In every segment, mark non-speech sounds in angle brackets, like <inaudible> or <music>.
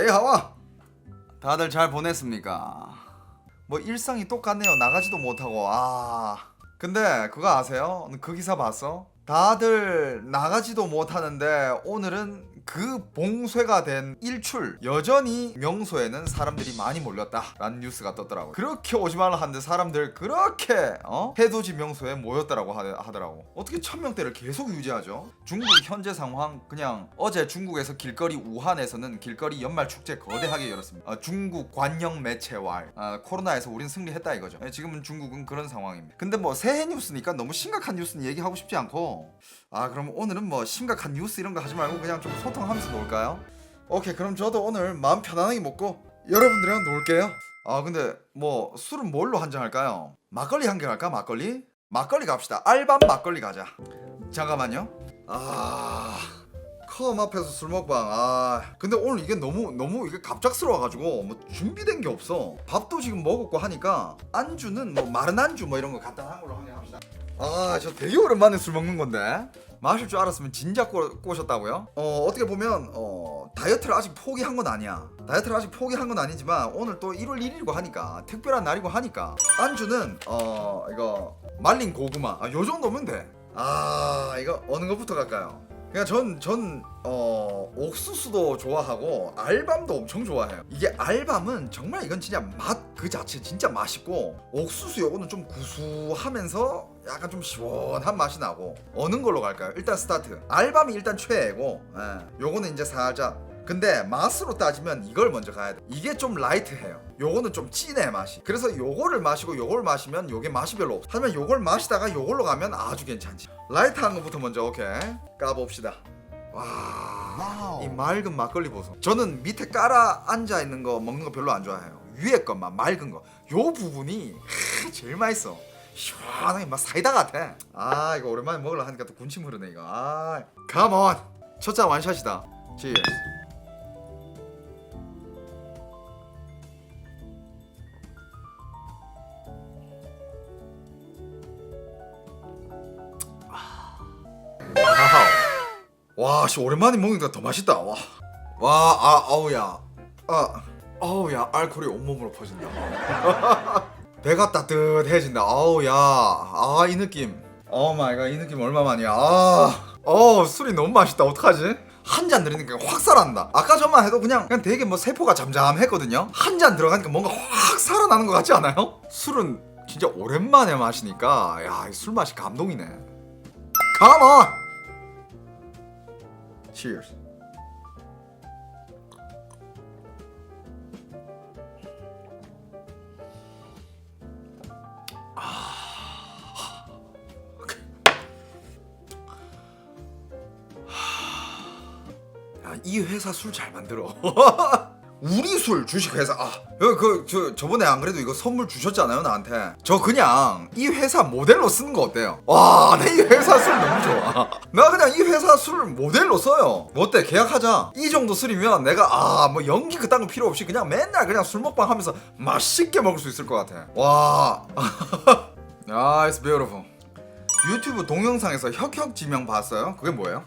데이하와 다들 잘 보냈습니까? 뭐 일상이 똑같네요 나가지도 못하고 아 근데 그거 아세요? 그 기사 봤어? 다들 나가지도 못하는데 오늘은 그 봉쇄가 된 일출 여전히 명소에는 사람들이 많이 몰렸다라는 뉴스가 떴더라고요. 그렇게 오지 말라 하는데 사람들 그렇게 어? 해돋이 명소에 모였다라고 하, 하더라고. 어떻게 천명대를 계속 유지하죠? 중국 현재 상황 그냥 어제 중국에서 길거리 우한에서는 길거리 연말 축제 거대하게 열었습니다. 어, 중국 관영 매체왈. 아, 코로나에서 우린 승리했다 이거죠. 예, 지금은 중국은 그런 상황입니다. 근데 뭐 새해 뉴스니까 너무 심각한 뉴스는 얘기하고 싶지 않고. 아 그럼 오늘은 뭐 심각한 뉴스 이런 거 하지 말고 그냥 좀 소통 하면서 놀까요? 오케이 그럼 저도 오늘 마음 편안하게 먹고 여러분들이랑 놀게요. 아 근데 뭐 술은 뭘로 한잔 할까요? 막걸리 한 개 할까 막걸리? 막걸리 갑시다. 알밤 막걸리 가자. 잠깐만요. 아... 컴 앞에서 술 먹방. 아 근데 오늘 이게 너무 너무 이게 갑작스러워가지고 뭐 준비된 게 없어. 밥도 지금 먹었고 하니까 안주는 뭐 마른 안주 뭐 이런 거 간단한 걸로 한개 합시다. 아 저 되게 오랜만에 술 먹는 건데 마실 줄 알았으면 진작 꼬, 꼬셨다고요? 어 어떻게 보면 어 다이어트를 아직 포기한 건 아니야 다이어트를 아직 포기한 건 아니지만 오늘 또 1월 1일이고 하니까 특별한 날이고 하니까 안주는 어 이거 말린 고구마 아, 요 정도면 돼 아 이거 어느 것부터 갈까요? 그냥 전, 전, 어, 옥수수도 좋아하고, 알밤도 엄청 좋아해요. 이게 알밤은 정말 이건 진짜 맛 그 자체 진짜 맛있고, 옥수수 요거는 좀 구수하면서 약간 좀 시원한 맛이 나고, 어느 걸로 갈까요? 일단 스타트. 알밤이 일단 최애고, 예. 요거는 이제 살짝. 근데 맛으로 따지면 이걸 먼저 가야 돼. 이게 좀 라이트해요. 요거는 좀 진해 맛이. 그래서 요거를 마시고 요걸 마시면 요게 맛이 별로 없어. 하지만 요걸 마시다가 요걸로 가면 아주 괜찮지. 라이트한 것부터 먼저 오케이 까봅시다. 와, 이 맑은 막걸리 보소. 저는 밑에 깔아 앉아 있는 거 먹는 거 별로 안 좋아해요. 위에 것만 맑은 거. 요 부분이 하, 제일 맛있어. 시원하게 막 사이다 같아. 아 이거 오랜만에 먹으려 하니까 또 군침 흐르네 이거. 아, 컴온. 첫잔 완샷이다. 아 와, 씨 오랜만에 먹으니까 더 맛있다. 와. 와, 아, 아우야. 아, 아우야, 알코올이 온몸으로 퍼진다. <laughs> 배가 따뜻해진다. 아우야. 아, 이 느낌. 오 마이 갓, 이 느낌 얼마만이야. 아. 어, 술이 너무 맛있다. 어떡하지? 한 잔 들으니까 확 살아난다. 아까 전만 해도 그냥 그냥 되게 뭐 세포가 잠잠했거든요. 한 잔 들어가니까 뭔가 확 살아나는 것 같지 않아요? 술은 진짜 오랜만에 마시니까 야, 이술 맛이 감동이네. On. Cheers. 야, 이 회사 술 잘 만들어. <laughs> 우리 술 주식 회사 아 그저 저번에 안 그래도 이거 선물 주셨잖아요 나한테 저 그냥 이 회사 모델로 쓰는 거 어때요 와 나 이 회사 술 너무 좋아 <laughs> 나 그냥 이 회사 술 모델로 써요 뭐 어때 계약하자 이 정도 술이면 내가 아 뭐 연기 그딴 거 필요 없이 그냥 맨날 그냥 술 먹방 하면서 맛있게 먹을 수 있을 것 같아 와 <laughs> 아, it's beautiful. 유튜브 동영상에서 혁혁 지명 봤어요? 그게 뭐예요?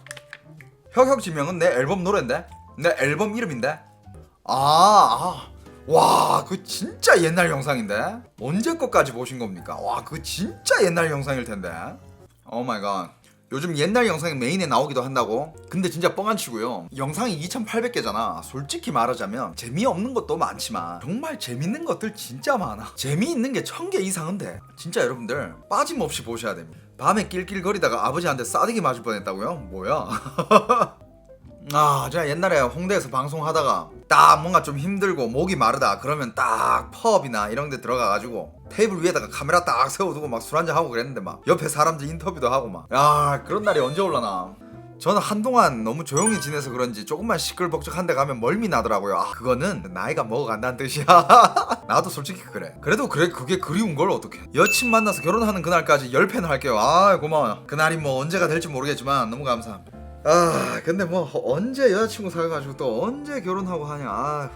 혁혁 지명은 내 앨범 노래인데? 내 앨범 이름인데? 아, 아. 와, 그 진짜 옛날 영상인데? 언제 것까지 보신 겁니까? 와, 그 진짜 옛날 영상일 텐데. 오 마이 갓. 요즘 옛날 영상이 메인에 나오기도 한다고? 근데 진짜 뻥안 치고요. 영상이 2800개잖아. 솔직히 말하자면 재미없는 것도 많지만 정말 재밌는 것들 진짜 많아. 재미있는 게 1000개 이상은 돼. 진짜 여러분들 빠짐없이 보셔야 됩니다. 밤에 낄낄거리다가 아버지한테 싸대기 맞을 뻔했다고요? 뭐야? <laughs> 아, 제가 옛날에 홍대에서 방송하다가 딱 뭔가 좀 힘들고 목이 마르다 그러면 딱 펍이나 이런 데 들어가가지고 테이블 위에다가 카메라 딱 세워두고 막 술 한잔 하고 그랬는데 막 옆에 사람들 인터뷰도 하고 막. 야 그런 날이 언제 올라나? 저는 한동안 너무 조용히 지내서 그런지 조금만 시끌벅적한 데 가면 멀미 나더라고요. 아 그거는 나이가 먹어간다는 뜻이야. <laughs> 나도 솔직히 그래. 그래도 그래 그게 그리운 걸 어떡해. 여친 만나서 결혼하는 그날까지 10팬 할게요. 아 고마워요. 그날이 뭐 언제가 될지 모르겠지만 너무 감사합니다 아 근데 뭐 언제 여자친구 사귀어가지고 또 언제 결혼하고 하냐 아휴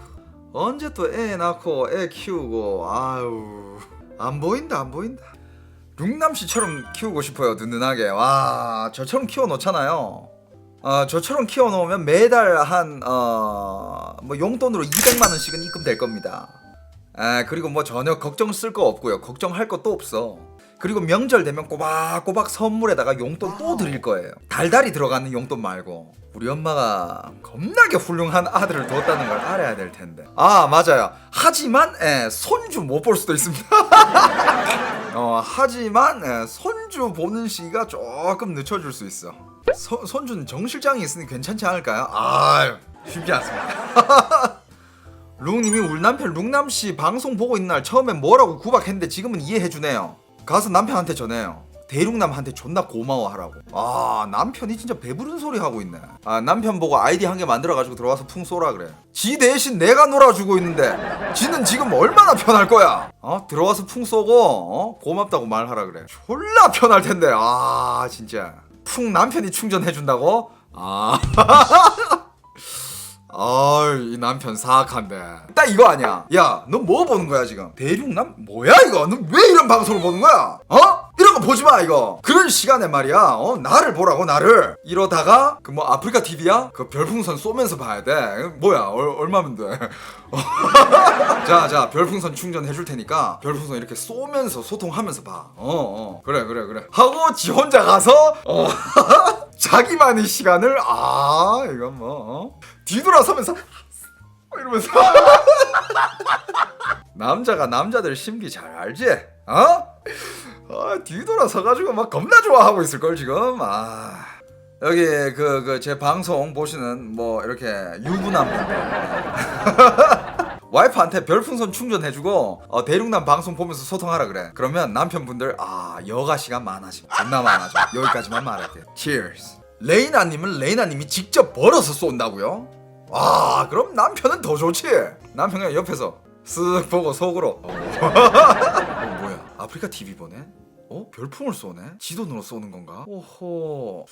언제 또 애 낳고 애 키우고 아유 안 보인다 안 보인다 룽남 씨처럼 키우고 싶어요 든든하게 와 저처럼 키워 놓잖아요 어, 저처럼 키워놓으면 매달 한, 어, 뭐 용돈으로 200만 원씩은 입금될 겁니다. 아, 그리고 뭐 전혀 걱정 쓸 거 없고요. 걱정할 것도 없어. 그리고 명절 되면 꼬박꼬박 선물에다가 용돈 또 드릴 거예요. 달달이 들어가는 용돈 말고. 우리 엄마가 겁나게 훌륭한 아들을 뒀다는 걸 알아야 될 텐데. 아, 맞아요. 하지만, 예, 손주 못 볼 수도 있습니다. <laughs> 어, 하지만, 예, 손주 보는 시기가 조금 늦춰질 수 있어. 서, 손주는 정 실장이 있으니 괜찮지 않을까요? 아 쉽지 않습니다. <laughs> 룽님이 울 남편 룽남 씨 방송 보고 있는 날 처음엔 뭐라고 구박했는데 지금은 이해해 주네요. 가서 남편한테 전해요. 대륙남한테 존나 고마워하라고. 아 남편이 진짜 배부른 소리 하고 있네. 아 남편 보고 아이디 한 개 만들어가지고 들어와서 풍 쏘라 그래. 지 대신 내가 놀아주고 있는데 지는 지금 얼마나 편할 거야. 어 들어와서 풍 쏘고 어 고맙다고 말하라 그래. 졸라 편할 텐데. 아 진짜. 풍 남편이 충전해 준다고? 아. <laughs> 아이 이 남편 사악한데. 딱 이거 아니야. 야 너 뭐 보는 거야 지금? 대륙남 뭐야 이거? 너 왜 이런 방송을 보는 거야? 어? 이런 거 보지 마 이거. 그런 시간에 말이야 어? 나를 보라고 나를. 이러다가 그 뭐 아프리카 TV야? 그 별풍선 쏘면서 봐야 돼. 뭐야 얼, 얼마면 돼 자 자 <laughs> 별풍선 충전해 줄 테니까 별풍선 이렇게 쏘면서 소통하면서 봐 어 어. 그래 그래 그래. 하고 지 혼자 가서 어 <laughs> 자기만의 시간을 아 이건 뭐 어? 뒤돌아서면서 이러면서 <laughs> 남자가 남자들 심기 잘 알지? 어? 아, 뒤돌아서 가지고 막 겁나 좋아하고 있을 걸 지금. 아. 여기 그 그 제 방송 보시는 뭐 이렇게 유부남 <laughs> 와이프한테 별풍선 충전해주고 어, 대륙남 방송 보면서 소통하라 그래. 그러면 남편분들 아 여가 시간 많아지고 존나 많아져. 여기까지만 말할게. Cheers. 레이나님은 레이나님이 직접 벌어서 쏜다고요? 아 그럼 남편은 더 좋지. 남편 그냥 옆에서 쓱 보고 속으로. 어, <laughs> 어 뭐야? 아프리카 TV 보네? 어 별풍을 쏘네? 지 돈으로 쏘는 건가? 오호.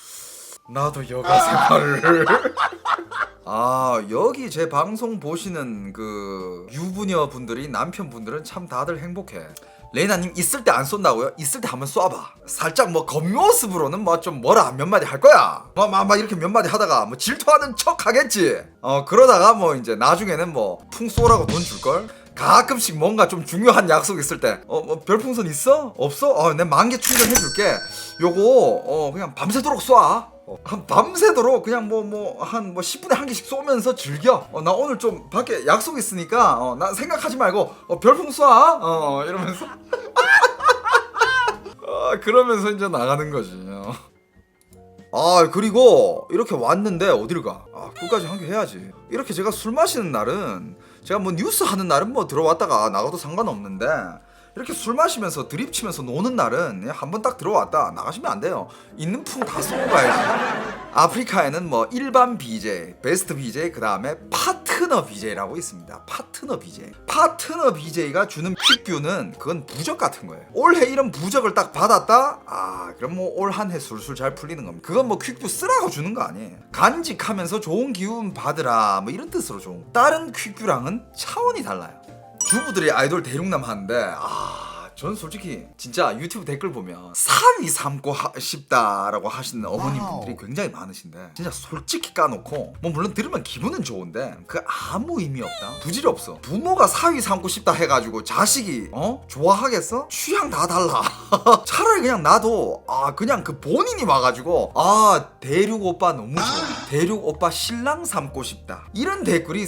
나도 여가 생활을. <laughs> 아 여기 제 방송 보시는 그 유부녀 분들이 남편 분들은 참 다들 행복해. 레이나님 있을 때 안 쏜다고요? 있을 때 한번 쏴봐. 살짝 뭐 겉모습으로는 뭐 좀 뭐라 몇 마디 할 거야. 뭐막막 이렇게 몇 마디 하다가 뭐 질투하는 척 하겠지. 어 그러다가 뭐 이제 나중에는 뭐 풍 쏘라고 돈 줄 걸. 가끔씩 뭔가 좀 중요한 약속 있을 때, 어, 뭐 별풍선 있어? 없어? 어, 내가 만개 충전해줄게. 요거, 어, 그냥 밤새도록 쏴. 어, 한 밤새도록 그냥 뭐 뭐 한 뭐 10분에 한 개씩 쏘면서 즐겨. 어, 나 오늘 좀 밖에 약속 있으니까 어, 나 생각하지 말고 어, 별풍 쏴. 어, 어, 이러면서. <laughs> 아, 그러면서 이제 나가는 거지. 어. 아 그리고 이렇게 왔는데 어디를 가? 아 끝까지 한 개 해야지. 이렇게 제가 술 마시는 날은 제가 뭐 뉴스 하는 날은 뭐 들어왔다가 나가도 상관없는데 이렇게 술 마시면서 드립 치면서 노는 날은 한 번 딱 들어왔다 나가시면 안 돼요. 있는 풍다 쏘고 가야지. 아프리카에는 뭐 일반 BJ, 베스트 BJ, 그 다음에 파트너 BJ라고 있습니다. 파트너 BJ. 파트너 BJ가 주는 퀵뷰는 그건 부적 같은 거예요. 올해 이런 부적을 딱 받았다? 아, 그럼 뭐 올 한 해 술술 잘 풀리는 겁니다. 그건 뭐 퀵뷰 쓰라고 주는 거 아니에요. 간직하면서 좋은 기운 받으라, 뭐 이런 뜻으로 좋은. 거. 다른 퀵뷰랑은 차원이 달라요. 주부들이 아이돌 대륙남 하는데 아. 전 솔직히 진짜 유튜브 댓글 보면 사위 삼고 하- 싶다라고 하시는 어머님분들이 굉장히 많으신데 진짜 솔직히 까놓고 뭐 물론 들으면 기분은 좋은데 그 아무 의미 없다. 부질 없어. 부모가 사위 삼고 싶다 해가지고 자식이 어? 좋아하겠어? 취향 다 달라. <laughs> 차라리 그냥 나도 아 그냥 그 본인이 와가지고 아 대륙 오빠 너무 좋아. 대륙 오빠 신랑 삼고 싶다. 이런 댓글이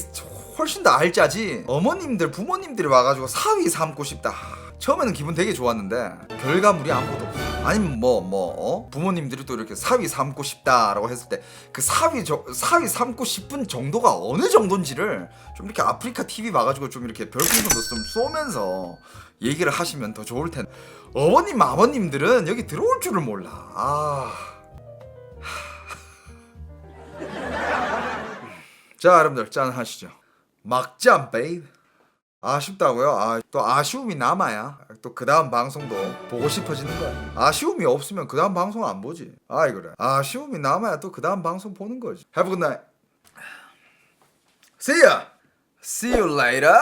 훨씬 더 알짜지. 어머님들 부모님들이 와가지고 사위 삼고 싶다. 처음에는 기분 되게 좋았는데 결과물이 아무것도 없어. 아니면 뭐뭐 어? 부모님들이 또 이렇게 사위 삼고 싶다라고 했을 때 그 사위 저, 사위 삼고 싶은 정도가 어느 정도인지를 좀 이렇게 아프리카 TV 봐가지고 좀 이렇게 별풍선도 좀 쏘면서 얘기를 하시면 더 좋을 텐데. 어머님 아버님들은 여기 들어올 줄을 몰라. 아. 자, 여러분들 짠 하시죠. 막잔 베이비. 아쉽다고요? 아, 또 아쉬움이 남아야 또 그 다음 방송도 보고 싶어지는 거야. 아쉬움이 없으면 그 다음 방송 안 보지. 아이 그래. 아쉬움이 남아야 또 그 다음 방송 보는 거지. Have a good night. See ya. See you later.